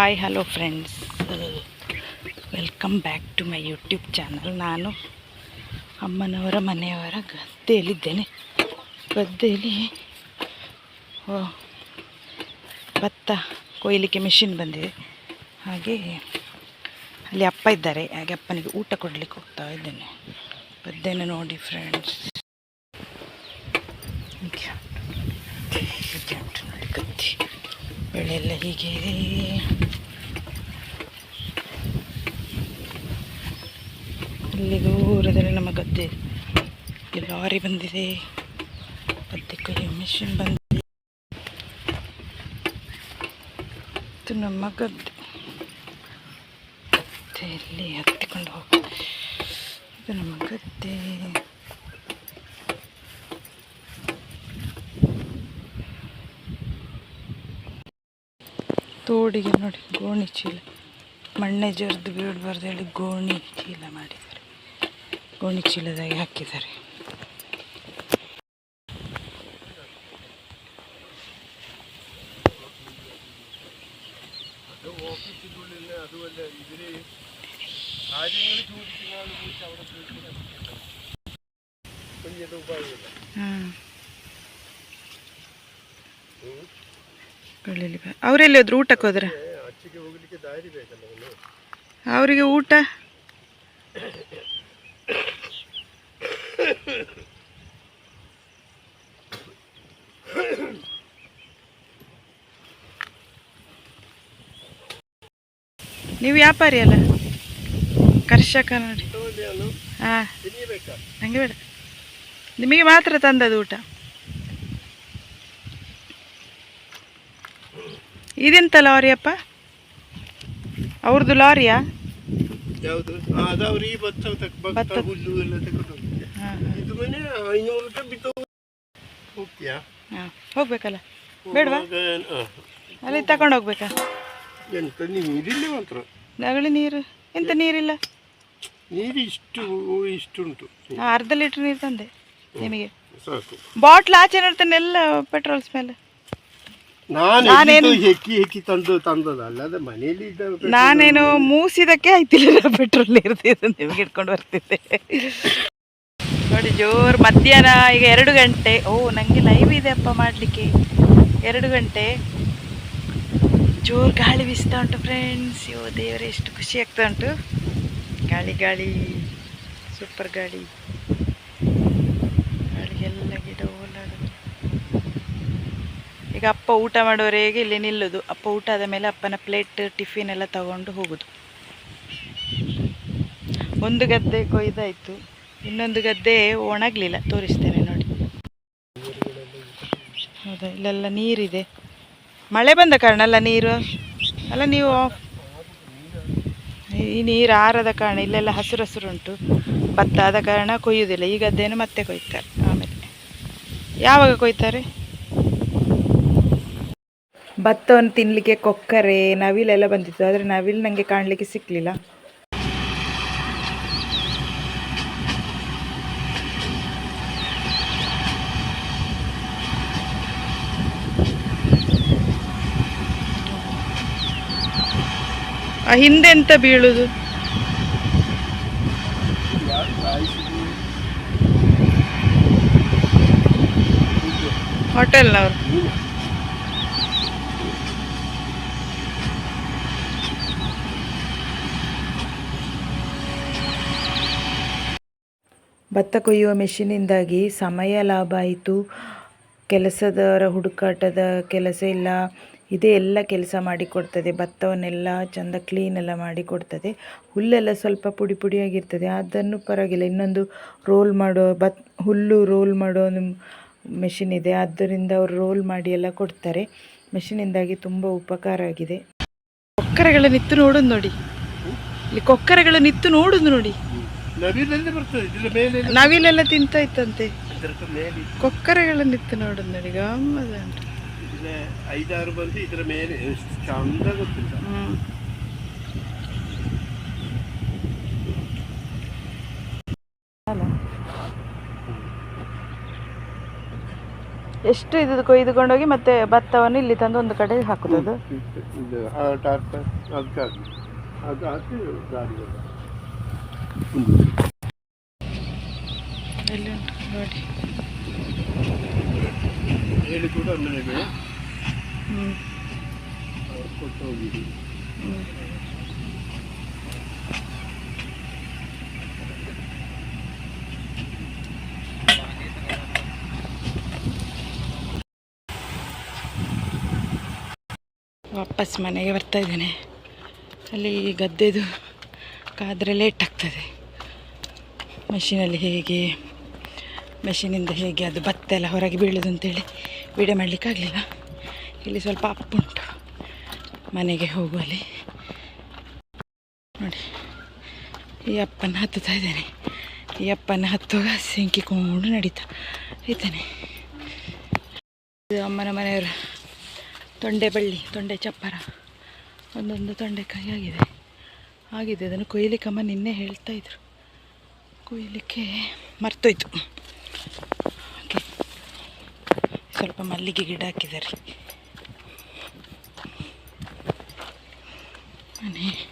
Hi hello friends welcome back to my YouTube channel ನಾನು ಅಮ್ಮನವರ ಮನೆಯವರ ಗದ್ದೆಯಲ್ಲಿದ್ದೇನೆ. ಗದ್ದೆಯಲ್ಲಿ ಓ, ಭತ್ತ ಕೊಯ್ಲಿಕ್ಕೆ ಮಿಷಿನ್ ಬಂದಿದೆ. ಹಾಗೆ ಅಲ್ಲಿ ಅಪ್ಪ ಇದ್ದಾರೆ. ಹಾಗೆ ಅಪ್ಪನಿಗೆ ಊಟ ಕೊಡಲಿಕ್ಕೆ ಹೋಗ್ತಾ ಇದ್ದೇನೆ. ಗದ್ದೆನ ನೋಡಿ ಫ್ರೆಂಡ್ಸ್ ಹೀಗೆ ಉಂಟು ನೋಡಿ ಗದ್ದೆ. ಬೆಳೆ ಎಲ್ಲ ಹೀಗೆ ಇದೆ ಇಲ್ಲಿ ದೂರದಲ್ಲಿ ನಮ್ಮ ಗದ್ದೆ ಇಲ್ಲಿ ಲಾರಿ ಬಂದಿದೆ. ಗದ್ದೆ ಕೈ ಮಿಷಿನ್ ಬಂದಿದೆ. ಇದು ನಮ್ಮ ಗದ್ದೆ. ಗದ್ದೆಯಲ್ಲಿ ಹತ್ತಿಕೊಂಡು ಹೋಗಿ ಇದು ನಮ್ಮ ಗದ್ದೆ. ತೋಡಿಗೆ ನೋಡಿ ಗೋಣಿ ಚೀಲ. ಮಣ್ಣೆ ಜರ್ದು ಬೀಳಬಾರ್ದು ಹೇಳಿ ಗೋಣಿ ಚೀಲ ಮಾಡಿದ್ದಾರೆ. ಗೋಣಿ ಚೀಲದಾಗೆ ಹಾಕಿದ್ದಾರೆ. ಹಾಂ ಬೆಳ್ಳುಳ್ಳಿ ಬೆ- ಅವರೆಲ್ಲಿ ಹೋದ್ರು? ಊಟಕ್ಕೆ ಹೋದ್ರೆ? ಅವರಿಗೆ ಊಟ? ನೀವು ವ್ಯಾಪಾರಿ ಅಲ್ಲ? ಕರ್ಷಕ ನೋಡಿ. ಹಾಂ. ನನಗೆ ಬೇಡ. ನಿಮಗೆ ಮಾತ್ರ ತಂದದ್ದು ಊಟ. ಇದೆಂತ ಲಾರಿ ಅಪ್ಪ? ಅವ್ರದ್ದು ಲಾರಿಯಾ? ಹೋಗ್ಬೇಕಲ್ಲ? ಬೇಡವಾ? ಅಲ್ಲಿ ತಗೊಂಡು ಹೋಗ್ಬೇಕಾ? ಎಂತ ನೀರಿಲ್ಲ ಮಾತ್ರ. ನಗಳಿ ನೀರು? ಎಂತ ನೀರಿಲ್ಲ? ನೀರು ಇಷ್ಟು ಇಷ್ಟು ಉಂಟು. ನಾ ಅರ್ಧ ಲೀಟ್ರ್ ನೀರು ತಂದೆ ನಿಮಗೆ. ಸಾಕು. ಬಾಟ್ಲ್ ಆಚೆ ನೋಡ್ತಾನೆ ಎಲ್ಲ ಪೆಟ್ರೋಲ್ ಸ್ಮೆಲ್ ನಾನು ಹೆಕ್ಕಿ ಹೆಕ್ಕಿ ತಂದು ತಂದದ ಅಲ್ಲದೆ ಮನೆಯಲ್ಲಿ ಇದ್ದ ನಾನೇನು ಮೂಸಿದಕ್ಕೆ ಆಯ್ತಿಲ್ಲ ಪೆಟ್ರೋಲ್ ಇರ್ತಿದ್ದು ನಿಮಗೆ ಇಟ್ಕೊಂಡು ಬರ್ತಿದ್ದೆ. ನೋಡಿ ಜೋರು ಮಧ್ಯಾಹ್ನ ಈಗ ಎರಡು ಗಂಟೆ. ಓ ನನಗೆ ಲೈವ್ ಇದೆ ಅಪ್ಪ ಮಾಡಲಿಕ್ಕೆ. ಎರಡು ಗಂಟೆ. ಜೋರು ಗಾಳಿ ಬೀಸ್ತಾ ಉಂಟು ಫ್ರೆಂಡ್ಸ್ ಯೋ ದೇವರೇ, ಎಷ್ಟು ಖುಷಿ ಆಗ್ತಾ ಉಂಟು. ಗಾಳಿ ಗಾಳಿ. ಸೂಪರ್ ಗಾಳಿ. ಗಾಳಿಗೆಲ್ಲ ಗಿಡ ಓಲಾಡುದು. ಈಗ ಅಪ್ಪ ಊಟ ಮಾಡೋವರೆಗೆ ಇಲ್ಲಿ ನಿಲ್ಲುದು. ಅಪ್ಪ ಊಟ ಆದ ಮೇಲೆ ಅಪ್ಪನ ಪ್ಲೇಟ್ ಟಿಫಿನ್ ಎಲ್ಲ ತಗೊಂಡು ಹೋಗುದು. ಒಂದು ಗದ್ದೆ ಕೊಯ್ದಾಯ್ತು. ಇನ್ನೊಂದು ಗದ್ದೆ ಒಣಗಲಿಲ್ಲ. ತೋರಿಸ್ತೇನೆ ನೋಡಿ. ಹೌದಾ? ಇಲ್ಲೆಲ್ಲ ನೀರಿದೆ. ಮಳೆ ಬಂದ ಕಾರಣ ಅಲ್ಲ ನೀರು? ಅಲ್ಲ ನೀವು ಈ ನೀರು ಆರದ ಕಾರಣ ಇಲ್ಲೆಲ್ಲ ಹಸಿರು ಹಸಿರು ಉಂಟು. ಭತ್ತ ಆದ ಕಾರಣ ಕೊಯ್ಯುವುದಿಲ್ಲ ಈಗ ಅದೇನು ಮತ್ತೆ ಕೊಯ್ತಾರೆ. ಆಮೇಲೆ ಯಾವಾಗ ಕೊಯ್ತಾರೆ? ಭತ್ತವನ್ನು ತಿನ್ನಲಿಕ್ಕೆ ಕೊಕ್ಕರೆ ನವಿಲೆಲ್ಲ ಬಂದಿತ್ತು. ಆದರೆ ನವಿಲು ನನಗೆ ಕಾಣಲಿಕ್ಕೆ ಸಿಕ್ಕಲಿಲ್ಲ ಹಿಂದೆ ಎಂತ ಬೀಳುದು? ಹೋಟೆಲ್ನವರು. ಭತ್ತ ಕೊಯ್ಯುವ ಮೆಷಿನಿಂದಾಗಿ ಸಮಯ ಲಾಭ ಆಯಿತು. ಕೆಲಸದವರ ಹುಡುಕಾಟದ ಕೆಲಸ ಇಲ್ಲ. ಇದೇ ಎಲ್ಲ ಕೆಲಸ ಮಾಡಿಕೊಡ್ತದೆ. ಭತ್ತವನ್ನೆಲ್ಲ ಚೆಂದ ಕ್ಲೀನ್ ಎಲ್ಲ ಮಾಡಿಕೊಡ್ತದೆ. ಹುಲ್ಲೆಲ್ಲ ಸ್ವಲ್ಪ ಪುಡಿ ಪುಡಿಯಾಗಿರ್ತದೆ. ಅದನ್ನು ಪರವಾಗಿಲ್ಲ. ಇನ್ನೊಂದು ರೋಲ್ ಮಾಡೋ ಬತ್ ಹುಲ್ಲು ರೋಲ್ ಮಾಡೋ ಒಂದು ಮೆಷಿನ್ ಇದೆ. ಆದ್ದರಿಂದ ಅವರು ರೋಲ್ ಮಾಡಿ ಎಲ್ಲ ಕೊಡ್ತಾರೆ. ಮೆಷಿನಿಂದಾಗಿ ತುಂಬ ಉಪಕಾರ ಆಗಿದೆ. ಕೊಕ್ಕರೆಗಳ ನಿತ್ತು ನೋಡೋದು ನೋಡಿ. ಇಲ್ಲಿ ಕೊಕ್ಕರೆಗಳ ನಿತ್ತು ನೋಡುದು ನೋಡಿ. ನವಿಲೆಲ್ಲ ಬರ್ತದೆ. ಇದ್ರ ಮೇಲೆ ನವಿಲೆಲ್ಲ ತಿಂತ ಇತ್ತಂತೆ. ಕೊಕ್ಕರೆಗಳನ್ನಿತ್ತು ಮೇಲೆ ಕೊಕ್ಕರೆಗಳ ನಿತ್ತು ನೋಡುದು ನೋಡಿ. ಗಮ್ಮದ ಇದರ ಐದಾರು ಬಂದು ಇದರ ಮೇಲೆ ಎಷ್ಟು ಚಂದ ಗೊತ್ತಿಲ್ಲ. ಎಷ್ಟು ಇದು ಕೊಯ್ದುಕೊಂಡೋಗಿ ಮತ್ತೆ ಭತ್ತವನ್ನು ಇಲ್ಲಿ ತಂದು ಒಂದು ಕಡೆ ಹಾಕುದು ಇದು- ಆ ಅದು ಹಾಕಿ ಗಾಡಿ ಎಲ್ಲಿ ಹೇಳಿ ಕೂಡ ಮನೆಗೆ ವಾಪಸ್ ಮನೆಗೆ ಬರ್ತಾ ಇದ್ದೇನೆ. ಅಲ್ಲಿ ಗದ್ದೆದು ಕಾದರೆ ಲೇಟ್ ಆಗ್ತದೆ ಮಷೀನಲ್ಲಿ ಹೇಗೆ, ಮೆಷಿನಿಂದ ಹೇಗೆ ಅದು ಭತ್ತ ಎಲ್ಲ ಹೊರಗೆ ಬೀಳೋದು ಅಂತೇಳಿ ವಿಡಿಯೋ ಮಾಡಲಿಕ್ಕಾಗಲಿಲ್ಲ. ಇಲ್ಲಿ ಸ್ವಲ್ಪ ಅಪ್ ಉಂಟು. ಮನೆಗೆ ಹೋಗುವಲ್ಲಿ. ನೋಡಿ, ಈ ಅಪ್ಪನ ಹತ್ತುತ್ತಾ ಇದ್ದೇನೆ. ಈ ಅಪ್ಪನ ಹತ್ತುವಾಗ ಸಿಂಕಿಕೊಂಡು ನಡೀತಾ ಇದ್ದೇನೆ. ಇದು ಅಮ್ಮನ ಮನೆಯವರು ತೊಂಡೆ ಬಳ್ಳಿ, ತೊಂಡೆ ಚಪ್ಪರ. ಒಂದೊಂದು ತೊಂಡೆಕಾಯಿ ಆಗಿದೆ. ಆಗಿದೆ, ಅದನ್ನು ಕೊಯ್ಲಿಕ್ಕಮ್ಮ ನಿನ್ನೆ ಹೇಳ್ತಾ ಇದ್ರು. ಕೊಯ್ಲಿಕ್ಕೆ ಮರ್ತೋಯ್ತು. ಸ್ವಲ್ಪ ಮಲ್ಲಿಗೆ ಗಿಡ ಹಾಕಿದ್ದಾರೆ. Amen.